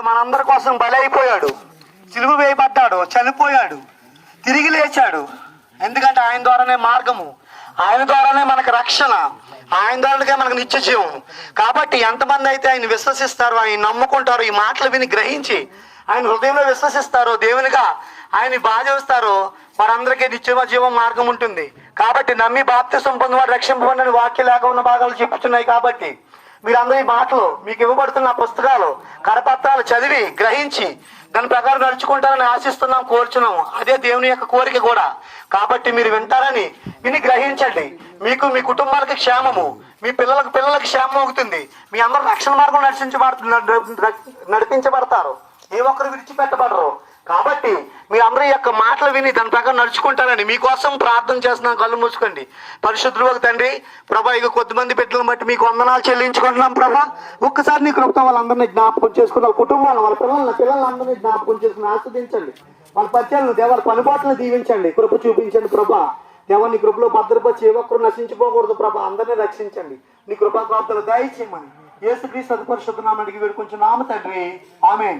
మనందరి కోసం బలైపోయాడు. అయిపోయాడు సిలువ వేయబడ్డాడు చనిపోయాడు తిరిగి లేచాడు. ఎందుకంటే ఆయన ద్వారానే మార్గము. ఆయన ద్వారానే మనకు రక్షణ. ఆయన ద్వారానే మనకు నిత్య జీవం కాబట్టి ఎంతమంది అయితే ఆయన విశ్వసిస్తారో ఆయన నమ్ముకుంటారో ఈ మాటలు విని గ్రహించి ఆయన హృదయంలో విశ్వసిస్తారో దేవునిగా ఆయన్ని బాధిస్తారో వారందరికీ నిత్యమ జీవం మార్గం ఉంటుంది. కాబట్టి నమ్మి బాప్తిసం పొందివాడు రక్షింపబడిన వాక్య లేక ఉన్న భాగాలు చెప్పుతున్నాయి కాబట్టి మీరందరూ ఈ మాటలు మీకు ఇవ్వబడుతున్న పుస్తకాలు కరపత్రాలు చదివి గ్రహించి దాని ప్రకారం నడుచుకుంటారని ఆశిస్తున్నాం కోరుచున్నాం. అదే దేవుని యొక్క కోరిక కూడా. కాబట్టి మీరు వింటారని విని గ్రహించండి. మీకు మీ కుటుంబాలకు క్షేమము మీ పిల్లలకు పిల్లలకు క్షేమం అవుతుంది. మీ అందరూ రక్షణ మార్గం నడిపించబడుతు నడిపించబడతారు. ఏ ఒక్కరు విడిచిపెట్టబడరు. కాబట్టి మీ అందరి యొక్క మాటలు విని దాని ప్రకారం నడుచుకుంటారని మీకోసం ప్రార్థన చేస్తున్నాం. కళ్ళు మూసుకోండి. పరిశుద్ధులు ఒక తండ్రి ప్రభా ఇక కొద్దిమంది బిడ్డలను బట్టి మీకు వందనాలు చెల్లించుకుంటున్నాం ప్రభా. ఒక్కసారి నీ కృప్త వాళ్ళందరినీ జ్ఞాపకం చేసుకుని వాళ్ళ కుటుంబాలను వాళ్ళ పిల్లల్ని పిల్లలందరినీ జ్ఞాపకం చేసుకుని ఆస్వాదించండి. వాళ్ళ పద్యాలను దేవాల పనిపాట్లను దీవించండి. కృప చూపించండి ప్రభా. దేవా నీ కృపలో భద్రపరిచి ఏ ఒక్కరు నశించిపోకూడదు ప్రభా. అందరినీ రక్షించండి. నీ కృపా ప్రార్థన దయచేయమని. యేసుక్రీస్తు అతి పరిశుద్ధ నామడికి వేడుకొంచున్నాము తండ్రి. ఆమె